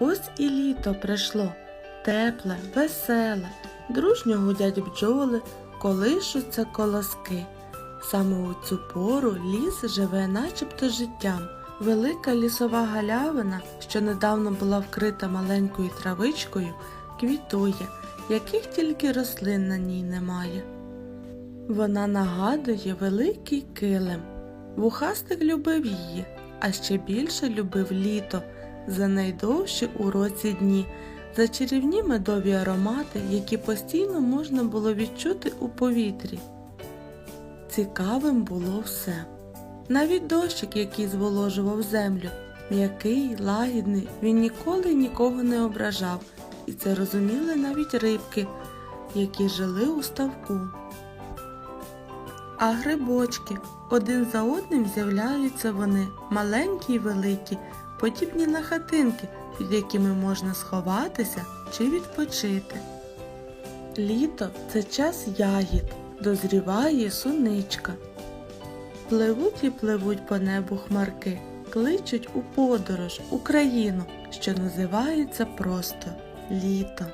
Ось і літо прийшло, тепле, веселе, дружньо гудять бджоли, колишуться колоски. Саме у цю пору ліс живе начебто життям. Велика лісова галявина, що недавно була вкрита маленькою травичкою, квітує, яких тільки рослин на ній немає. Вона нагадує великий килим. Вухастик любив її, а ще більше любив літо за найдовші у році дні, за чарівні медові аромати, які постійно можна було відчути у повітрі. Цікавим було все. Навіть дощик, який зволожував землю, м'який, лагідний, він ніколи нікого не ображав, і це розуміли навіть рибки, які жили у ставку. А грибочки один за одним з'являються вони, маленькі й великі, подібні на хатинки, під якими можна сховатися чи відпочити. Літо це час ягід, дозріває суничка. Пливуть і пливуть по небу хмарки, кличуть у подорож Україну, що називається просто літо.